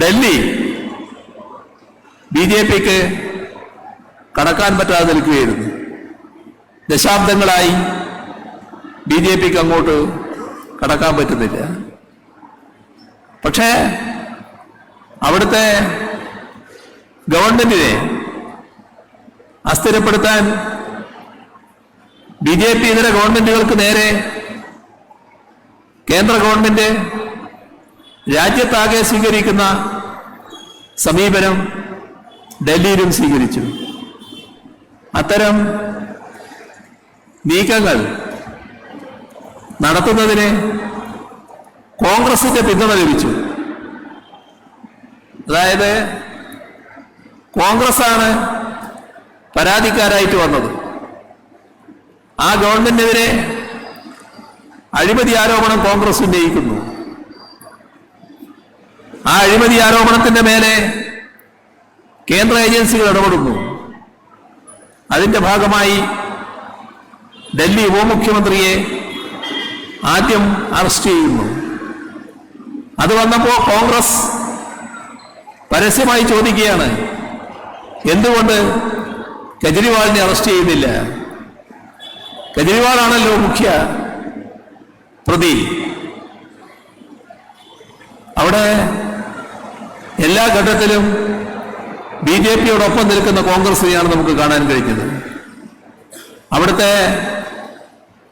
Delhi. B J പിക്ക് കടക്കാൻ പറ്റാതെ നിൽക്കുകയായിരുന്നു. ദശാബ്ദങ്ങളായി ബി ജെ പിക്ക് അങ്ങോട്ട് കടക്കാൻ പറ്റുന്നില്ല. പക്ഷേ അവിടുത്തെ ഗവൺമെന്റിനെ അസ്ഥിരപ്പെടുത്താൻ ബി ജെ പി ഇതര ഗവൺമെന്റുകൾക്ക് നേരെ കേന്ദ്ര ഗവൺമെന്റ് രാജ്യത്താകെ സ്വീകരിക്കുന്ന സമീപനം ഡൽഹിയിലും സ്വീകരിച്ചു. അത്തരം നീക്കങ്ങൾ നടത്തുന്നതിന് കോൺഗ്രസിന്റെ പിന്തുണ ലഭിച്ചു. അതായത് കോൺഗ്രസ്സാണ് പരാതിക്കാരായിട്ട് വന്നത്. ആ ഗവൺമെന്റിനെതിരെ അഴിമതി ആരോപണം കോൺഗ്രസ് ഉന്നയിക്കുന്നു. ആ അഴിമതി ആരോപണത്തിന്റെ മേലെ കേന്ദ്ര ഏജൻസികൾ ഇടപെടുന്നു. അതിന്റെ ഭാഗമായി ഡൽഹി ഉപമുഖ്യമന്ത്രിയെ ആദ്യം അറസ്റ്റ് ചെയ്യുന്നു. അത് വന്നപ്പോ കോൺഗ്രസ് പരസ്യമായി ചോദിക്കുകയാണ് എന്തുകൊണ്ട് കെജ്രിവാളിനെ അറസ്റ്റ് ചെയ്യുന്നില്ല? കെജ്രിവാളാണല്ലോ മുഖ്യ പ്രതി. അവിടെ എല്ലാ ഘട്ടത്തിലും ബി ജെ പിയോടൊപ്പം നിൽക്കുന്ന കോൺഗ്രസിനെയാണ് നമുക്ക് കാണാൻ കഴിഞ്ഞത് അവിടുത്തെ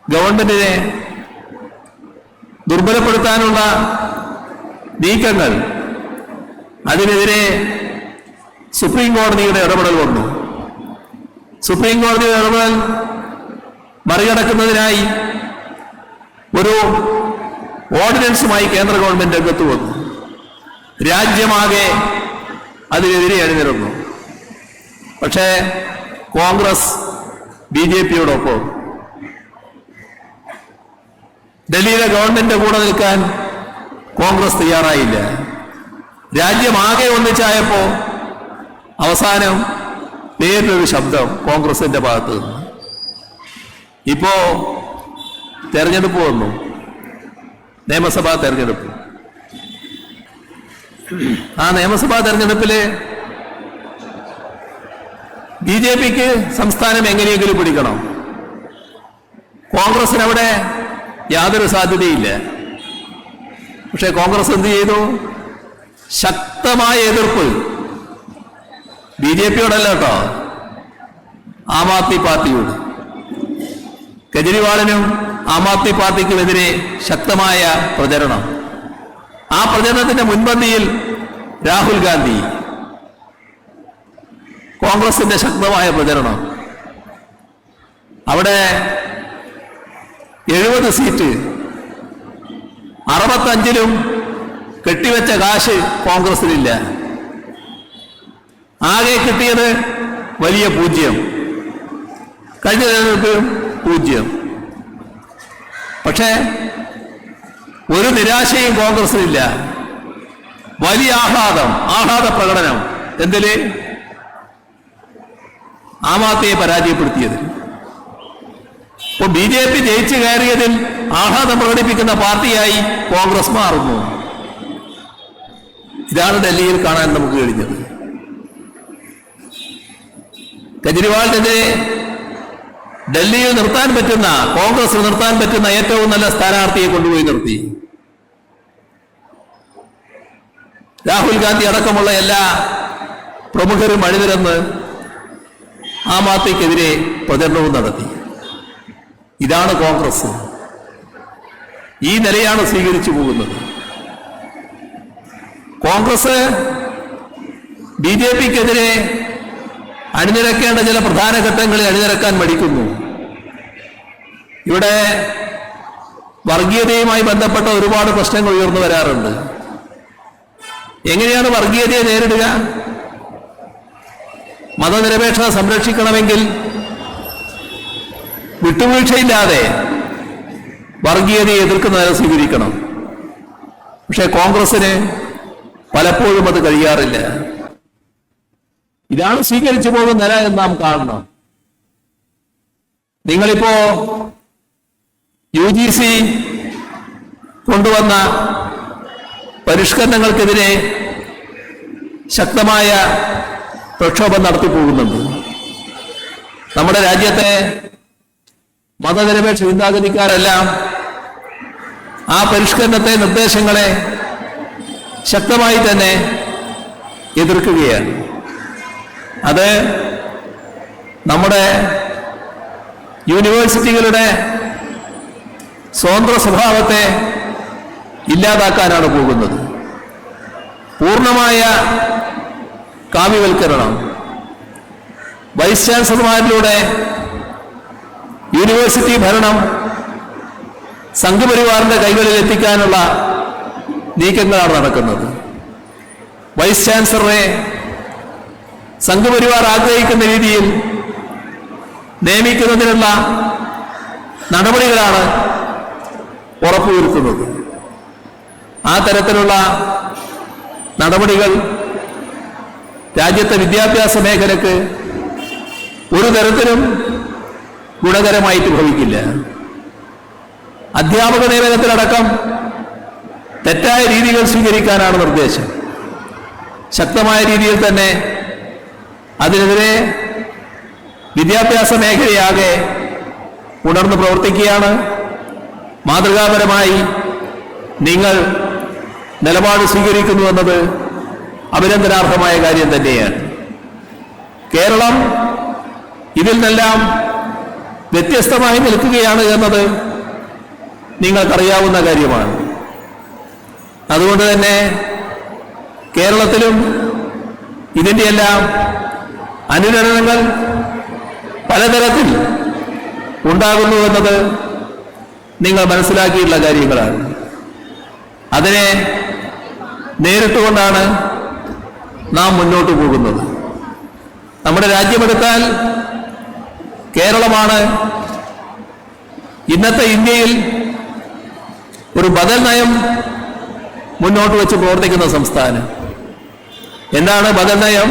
ഗവൺമെന്റിനെ ദുർബലപ്പെടുത്താനുള്ള നീക്കങ്ങൾ അതിനെതിരെ സുപ്രീം കോടതിയുടെ ഇടപെടൽ വന്നു. സുപ്രീം കോടതിയുടെ ഇടപെടൽ മറികടക്കുന്നതിനായി ഒരു ഓർഡിനൻസുമായി കേന്ദ്ര ഗവൺമെന്റ് രംഗത്ത് വന്നു. രാജ്യമാകെ അതിനെതിരെ അണിനിരന്നു പക്ഷേ കോൺഗ്രസ് ബി ജെ പിയോടൊപ്പം ഡൽഹിയിലെ ഗവൺമെന്റ് കൂടെ നിൽക്കാൻ കോൺഗ്രസ് തയ്യാറായില്ല. രാജ്യമാകെ ഒന്നിച്ചായപ്പോ അവസാനം വേറൊരു ശബ്ദം കോൺഗ്രസിന്റെ ഭാഗത്ത് നിന്ന്. ഇപ്പോ തെരഞ്ഞെടുപ്പ് വന്നു. നിയമസഭാ തെരഞ്ഞെടുപ്പ്. ആ നിയമസഭാ തെരഞ്ഞെടുപ്പിൽ ബി ജെ പിക്ക് സംസ്ഥാനം എങ്ങനെയെങ്കിലും പിടിക്കണം. കോൺഗ്രസിന് അവിടെ യാതൊരു സാധ്യതയില്ല. പക്ഷെ കോൺഗ്രസ് എന്ത് ചെയ്തു? ശക്തമായ എതിർപ്പ്. ബി ജെ പിയോടല്ല കേട്ടോ. ആം ആദ്മി പാർട്ടിയോട്. കെജ്രിവാളിനും ആം ആദ്മി പാർട്ടിക്കുമെതിരെ ശക്തമായ പ്രചരണം. ആ പ്രചരണത്തിന്റെ മുൻപന്തിയിൽ രാഹുൽ ഗാന്ധി കോൺഗ്രസിന്റെ ശക്തമായ പ്രചരണം. അവിടെ എഴുപത് സീറ്റ് അറുപത്തഞ്ചിലും കെട്ടിവെച്ച കാശ് കോൺഗ്രസിനില്ല. ആകെ കിട്ടിയത് വലിയ പൂജ്യം. കഴിഞ്ഞ തെരഞ്ഞെടുപ്പ് പൂജ്യം. പക്ഷേ ഒരു നിരാശയും കോൺഗ്രസിനില്ല വലിയ ആഹ്ലാദം ആഹ്ലാദ പ്രകടനം. എന്തിൽ? ആം ആദ്മിയെ പരാജയപ്പെടുത്തിയത്. ഇപ്പൊ ബി ജെ പി ജയിച്ചു കയറിയതിൽ ആഹ്ലാദം പ്രകടിപ്പിക്കുന്ന പാർട്ടിയായി കോൺഗ്രസ് മാറുന്നു. ഇതാണ് ഡൽഹിയിൽ കാണാൻ നമുക്ക് കഴിഞ്ഞത്. കെജ്രിവാളിനെതിരെ ഡൽഹിയിൽ നിർത്താൻ പറ്റുന്ന കോൺഗ്രസ് നിർത്താൻ പറ്റുന്ന ഏറ്റവും നല്ല സ്ഥാനാർത്ഥിയെ കൊണ്ടുപോയി നിർത്തി. രാഹുൽ ഗാന്ധി അടക്കമുള്ള എല്ലാ പ്രമുഖരും അണിനിരന്ന് ആം ആദ്മിക്കെതിരെ പ്രചരണവും നടത്തി. ഇതാണ് കോൺഗ്രസ്. ഈ നിലയാണ് സ്വീകരിച്ചു പോകുന്നത്. കോൺഗ്രസ് ബി ജെ പിക്കെതിരെ അണിനിരക്കേണ്ട ചില പ്രധാന ഘട്ടങ്ങളിൽ അണിനിരക്കാൻ മടിക്കുന്നു. ഇവിടെ വർഗീയതയുമായി ബന്ധപ്പെട്ട ഒരുപാട് പ്രശ്നങ്ങൾ ഉയർന്നു വരാറുണ്ട്. എങ്ങനെയാണ് വർഗീയതയെ നേരിടുക? മതനിരപേക്ഷത സംരക്ഷിക്കണമെങ്കിൽ വിട്ടുവീഴ്ചയില്ലാതെ വർഗീയതയെ എതിർക്കുന്നതിനെ സ്വീകരിക്കണം. പക്ഷെ കോൺഗ്രസിന് പലപ്പോഴും അത് കഴിയാറില്ല. ഇതാണ് സ്വീകരിച്ചു പോകുന്ന നില എന്ന് നാം കാണണം. നിങ്ങളിപ്പോ യു ജി സി കൊണ്ടുവന്ന പരിഷ്കരണങ്ങൾക്കെതിരെ ശക്തമായ പ്രക്ഷോഭം നടത്തി പോകുന്നുണ്ട് നമ്മുടെ രാജ്യത്തെ മതനിരപേക്ഷ ചിന്താഗതിക്കാരെല്ലാം ആ പരിഷ്കരണത്തെ നിർദ്ദേശങ്ങളെ ശക്തമായി തന്നെ എതിർക്കുകയാണ്. അത് നമ്മുടെ യൂണിവേഴ്സിറ്റികളുടെ സ്വതന്ത്ര സ്വഭാവത്തെ ഇല്ലാതാക്കാനാണ് പോകുന്നത്. പൂർണമായ കാവ്യവൽക്കരണം. വൈസ് ചാൻസലർമാരിലൂടെ യൂണിവേഴ്സിറ്റി ഭരണം സംഘപരിവാറിന്റെ കൈകളിൽ എത്തിക്കാനുള്ള നീക്കങ്ങളാണ് നടക്കുന്നത്. വൈസ് ചാൻസലറെ സംഘപരിവാർ ആഗ്രഹിക്കുന്ന രീതിയിൽ നിയമിക്കുന്നതിനുള്ള നടപടികളാണ് ഉറപ്പുവരുത്തുന്നത്. ആ തരത്തിലുള്ള നടപടികൾ രാജ്യത്തെ വിദ്യാഭ്യാസ മേഖലക്ക് ഒരു തരത്തിലും ഗുണകരമായിട്ട് ഭവിക്കില്ല. അധ്യാപക നിയമനത്തിലടക്കം തെറ്റായ രീതികൾ സ്വീകരിക്കാനാണ് നിർദ്ദേശം. ശക്തമായ രീതിയിൽ തന്നെ അതിനെതിരെ വിദ്യാഭ്യാസ മേഖലയാകെ ഉണർന്നു പ്രവർത്തിക്കുകയാണ്. മാതൃകാപരമായി നിങ്ങൾ നിലപാട് സ്വീകരിക്കുന്നു എന്നത് അഭിനന്ദനാർഹമായ കാര്യം തന്നെയാണ്. കേരളം ഇതിൽ നിന്നെല്ലാം വ്യത്യസ്തമായി നിൽക്കുകയാണ് എന്നത് നിങ്ങൾക്കറിയാവുന്ന കാര്യമാണ്. അതുകൊണ്ട് തന്നെ കേരളത്തിലും ഇതിന്റെയെല്ലാം അനുരണനങ്ങൾ പലതരത്തിൽ ഉണ്ടാകുന്നു എന്നത് നിങ്ങൾ മനസ്സിലാക്കിയിട്ടുള്ള കാര്യങ്ങളാണ്. അതിനെ നേരിട്ടുകൊണ്ടാണ് നാം മുന്നോട്ട് പോകുന്നത്. നമ്മുടെ രാജ്യമെടുത്താൽ കേരളമാണ് ഇന്നത്തെ ഇന്ത്യയിൽ ഒരു ബദൽ നയം മുന്നോട്ട് വെച്ച് പ്രവർത്തിക്കുന്ന സംസ്ഥാനം. എന്താണ് ബദൽ നയം?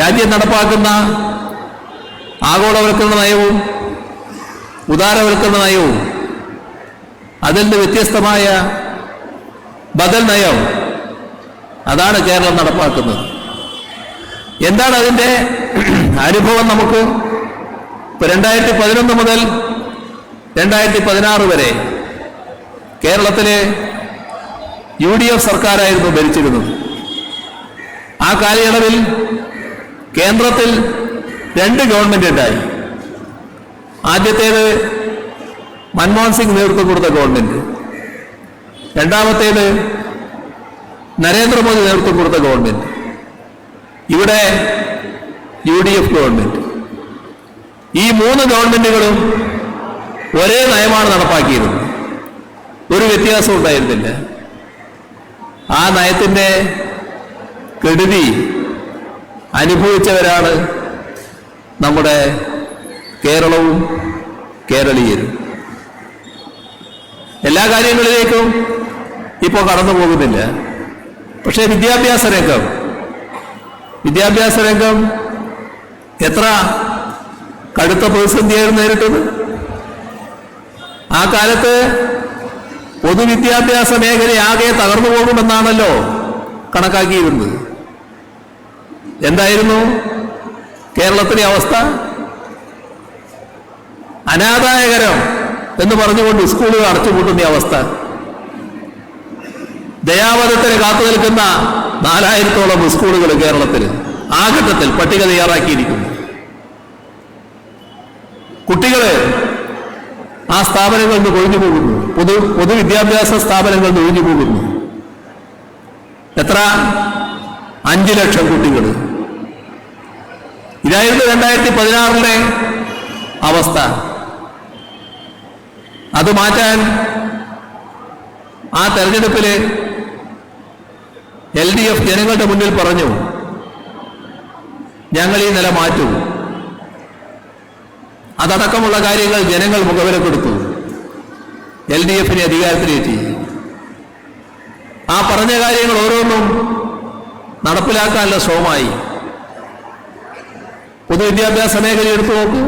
രാജ്യം നടപ്പാക്കുന്ന ആഗോളവൽക്കരണ നയവും ഉദാരവൽക്കരണ നയവും നിന്ന് വ്യത്യസ്തമായ ബദൽ നയം അതാണ് കേരളം നടപ്പാക്കുന്നത്. എന്താണ് അതിന്റെ അനുഭവം നമുക്ക്? ഇപ്പൊ രണ്ടായിരത്തി പതിനൊന്ന് മുതൽ രണ്ടായിരത്തി പതിനാറ് വരെ കേരളത്തിലെ യു ഡി എഫ് സർക്കാരായിരുന്നു ഭരിച്ചിരുന്നത്. ആ കാലയളവിൽ കേന്ദ്രത്തിൽ രണ്ട് ഗവൺമെന്റ് ഉണ്ടായി ആദ്യത്തേത് മൻമോഹൻ സിംഗ് നേതൃത്വം കൊടുത്ത ഗവൺമെന്റ്. രണ്ടാമത്തേത് നരേന്ദ്രമോദി നേതൃത്വം കൊടുത്ത ഗവൺമെന്റ്. ഇവിടെ യു ഡി എഫ് ഗവൺമെന്റ്. ഈ മൂന്ന് ഗവൺമെന്റുകളും ഒരേ നയമാണ് നടപ്പാക്കിയിരുന്നത്. ഒരു വ്യത്യാസം ഉണ്ടായിരുന്നില്ല. ആ നയത്തിന്റെ കെടുതി അനുഭവിച്ചവരാണ് നമ്മുടെ കേരളവും കേരളീയരും. എല്ലാ കാര്യങ്ങളിലേക്കും ഇപ്പോൾ കടന്നു പോകുന്നില്ല. പക്ഷേ വിദ്യാഭ്യാസ രംഗം വിദ്യാഭ്യാസ രംഗം എത്ര കടുത്ത പ്രതിസന്ധിയായിരുന്നു നേരിട്ടത്? ആ കാലത്ത് പൊതുവിദ്യാഭ്യാസ മേഖല ആകെ തകർന്നു പോകുമെന്നാണല്ലോ കണക്കാക്കിയിരുന്നത്. എന്തായിരുന്നു കേരളത്തിലെ അവസ്ഥ? അനാദായകരം എന്ന് പറഞ്ഞുകൊണ്ട് സ്കൂളുകൾ അടച്ചുപൂട്ടുന്ന അവസ്ഥ. ദയാവധത്തിന് കാത്തു നിൽക്കുന്ന നാലായിരത്തോളം സ്കൂളുകൾ കേരളത്തിൽ ആ ഘട്ടത്തിൽ പട്ടിക തയ്യാറാക്കിയിരിക്കുന്നു. കുട്ടികളെ ആ സ്ഥാപനങ്ങളിൽ നിന്ന് ഒഴിഞ്ഞു പോകുന്നു. പൊതു പൊതുവിദ്യാഭ്യാസ സ്ഥാപനങ്ങളിൽ നിന്ന് ഒഴിഞ്ഞു പോകുന്നു. എത്ര? അഞ്ചു ലക്ഷം കുട്ടികൾ ഇതായിരുന്നു രണ്ടായിരത്തി പതിനാറിലെ അവസ്ഥ. അത് മാറ്റാൻ ആ തെരഞ്ഞെടുപ്പിൽ എൽ ഡി എഫ് ജനങ്ങളുടെ മുന്നിൽ പറഞ്ഞു ഞങ്ങൾ ഈ നില മാറ്റും. അതടക്കമുള്ള കാര്യങ്ങൾ ജനങ്ങൾ മുഖവിലക്കെടുത്തു എൽ ഡി എഫിനെ അധികാരത്തിലേറ്റി ആ പറഞ്ഞ കാര്യങ്ങൾ ഓരോന്നും നടപ്പിലാക്കാനുള്ള ശ്രമമായി. പൊതുവിദ്യാഭ്യാസ മേഖല എടുത്തു നോക്കൂ.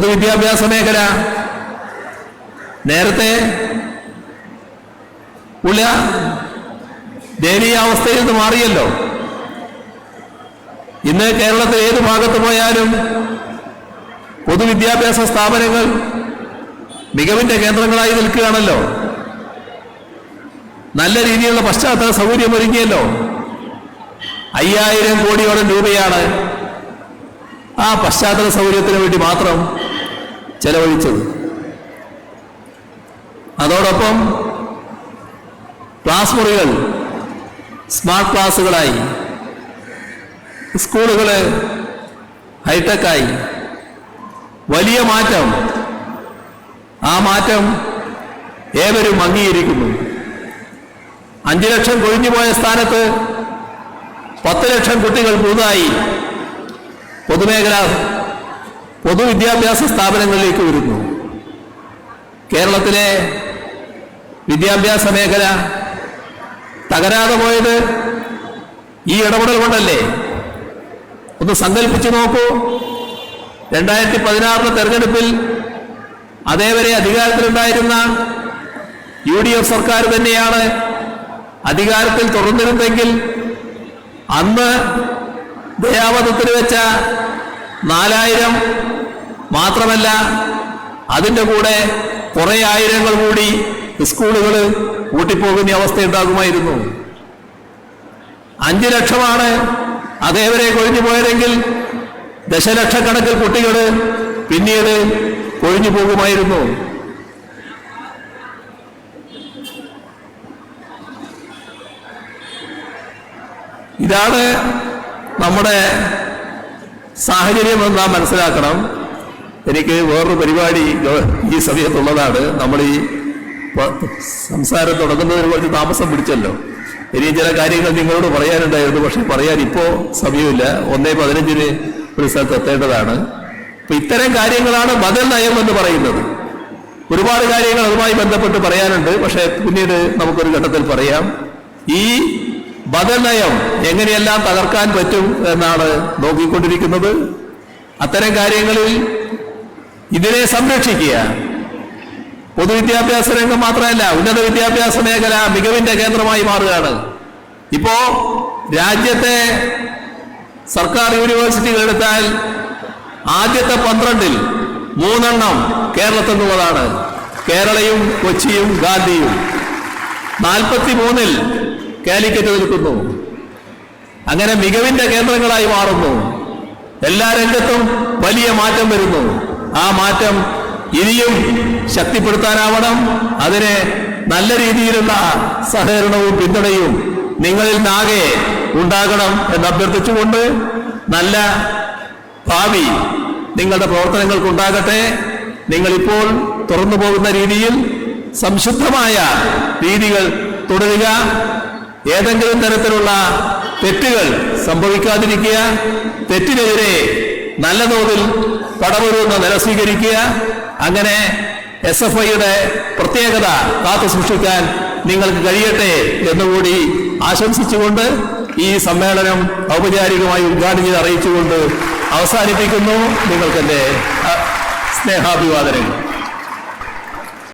പൊതുവിദ്യാഭ്യാസ മേഖല. നേരത്തെ ഉള്ള ദയനീയാവസ്ഥയിൽ നിന്ന് മാറിയല്ലോ. ഇന്ന് കേരളത്തിൽ ഏത് ഭാഗത്ത് പോയാലും പൊതുവിദ്യാഭ്യാസ സ്ഥാപനങ്ങൾ മികവിന്റെ കേന്ദ്രങ്ങളായി നിൽക്കുകയാണല്ലോ. നല്ല രീതിയിലുള്ള പശ്ചാത്തല സൗകര്യം ഒരുങ്ങിയല്ലോ. അയ്യായിരം കോടിയോളം രൂപയാണ് ആ പശ്ചാത്തല സൗകര്യത്തിന് വേണ്ടി മാത്രം ചെലവഴിച്ചത്. അതോടൊപ്പം ക്ലാസ് മുറികൾ സ്മാർട്ട് ക്ലാസ്സുകളായി സ്കൂളുകൾ ഹൈടെക്കായി. വലിയ മാറ്റം. ആ മാറ്റം ഏവരും അംഗീകരിക്കുന്നു. അഞ്ചു ലക്ഷം കൊഴിഞ്ഞുപോയ സ്ഥാനത്ത് പത്ത് ലക്ഷം കുട്ടികൾ പുതുതായി പൊതുമേഖല പൊതുവിദ്യാഭ്യാസ സ്ഥാപനങ്ങളിലേക്ക് വരുന്നു. കേരളത്തിലെ വിദ്യാഭ്യാസ മേഖല തകരാതെ പോയത് ഈ ഇടപെടൽ കൊണ്ടല്ലേ? ഒന്ന് സങ്കല്പിച്ചു നോക്കൂ. രണ്ടായിരത്തി പതിനാറിലെ തെരഞ്ഞെടുപ്പിൽ അതേവരെ അധികാരത്തിലുണ്ടായിരുന്ന യു ഡി എഫ് സർക്കാർ തന്നെയാണ് അധികാരത്തിൽ തുടർന്നിരുന്നെങ്കിൽ അന്ന് ദയാവധത്തിന് വെച്ച നാലായിരം മാത്രമല്ല അതിന്റെ കൂടെ കുറെ ആയിരങ്ങൾ കൂടി സ്കൂളുകൾ കൂട്ടിപ്പോകുന്ന അവസ്ഥ ഉണ്ടാകുമായിരുന്നു. അഞ്ചു ലക്ഷമാണ് അതേവരെ കൊഴിഞ്ഞു പോയതെങ്കിൽ ദശലക്ഷക്കണക്കിൽ കുട്ടികൾ പിന്നീട് കൊഴിഞ്ഞു പോകുമായിരുന്നു. ഇതാണ് നമ്മുടെ സാഹചര്യം നാം മനസ്സിലാക്കണം. എനിക്ക് വേറൊരു പരിപാടി ഈ സമയത്തുള്ളതാണ്. നമ്മൾ ഈ സംസാരം തുടങ്ങുന്നതിന് കുറച്ച് താമസം പിടിച്ചല്ലോ. ഇനി ചില കാര്യങ്ങൾ നിങ്ങളോട് പറയാനുണ്ടായിരുന്നു. പക്ഷെ പറയാൻ ഇപ്പോ സമയമില്ല. ഒന്നേ പതിനഞ്ചിന് ഒരു സ്ഥലത്ത് എത്തേണ്ടതാണ്. അപ്പൊ ഇത്തരം കാര്യങ്ങളാണ് ബദൽ നയം എന്ന് പറയുന്നത്. ഒരുപാട് കാര്യങ്ങൾ അതുമായി ബന്ധപ്പെട്ട് പറയാനുണ്ട്. പക്ഷെ പിന്നീട് നമുക്കൊരു ഘട്ടത്തിൽ പറയാം. ഈ ബദൽ നയം എങ്ങനെയെല്ലാം തകർക്കാൻ പറ്റും എന്നാണ് നോക്കിക്കൊണ്ടിരിക്കുന്നത്. അത്തരം കാര്യങ്ങളിൽ ഇതിനെ സംരക്ഷിക്കുക. പൊതുവിദ്യാഭ്യാസ രംഗം മാത്രമല്ല ഉന്നത വിദ്യാഭ്യാസ മേഖല മികവിന്റെ കേന്ദ്രമായി മാറുകയാണ്. ഇപ്പോ രാജ്യത്തെ സർക്കാർ യൂണിവേഴ്സിറ്റികൾ എടുത്താൽ ആദ്യത്തെ പന്ത്രണ്ടിൽ മൂന്നെണ്ണം കേരളത്തിൽ നിന്നുള്ളതാണ്. കേരളയും കൊച്ചിയും ഗാന്ധിയും. നാൽപ്പത്തി മൂന്നിൽ കാലിക്കറ്റ് നിൽക്കുന്നു. അങ്ങനെ മികവിന്റെ കേന്ദ്രങ്ങളായി മാറുന്നു. എല്ലാ രംഗത്തും വലിയ മാറ്റം വരുന്നു. ആ മാറ്റം ഇനിയും ശക്തിപ്പെടുത്താനാവണം. അതിന് നല്ല രീതിയിലുള്ള സഹകരണവും പിന്തുണയും നിങ്ങളിൽ നിന്നാകെ ഉണ്ടാകണം എന്ന് അഭ്യർത്ഥിച്ചുകൊണ്ട് നല്ല ഭാവി നിങ്ങളുടെ പ്രവർത്തനങ്ങൾക്കുണ്ടാകട്ടെ. നിങ്ങളിപ്പോൾ തുറന്നു പോകുന്ന രീതിയിൽ സംശുദ്ധമായ രീതികൾ തുടരുക. ഏതെങ്കിലും തരത്തിലുള്ള തെറ്റുകൾ സംഭവിക്കാതിരിക്കുക. തെറ്റിനെതിരെ നല്ല തോതിൽ പടമൊരുന്ന നില സ്വീകരിക്കുക. അങ്ങനെ എസ് എഫ് ഐയുടെ പ്രത്യേകത കാത്തു സൂക്ഷിക്കാൻ നിങ്ങൾക്ക് കഴിയട്ടെ എന്നുകൂടി ആശംസിച്ചുകൊണ്ട് ഈ സമ്മേളനം ഔപചാരികമായി ഉദ്ഘാടനം ചെയ്ത് അറിയിച്ചുകൊണ്ട് അവസാനിപ്പിക്കുന്നു. നിങ്ങൾക്കെന്റെ സ്നേഹാഭിവാദനങ്ങൾ.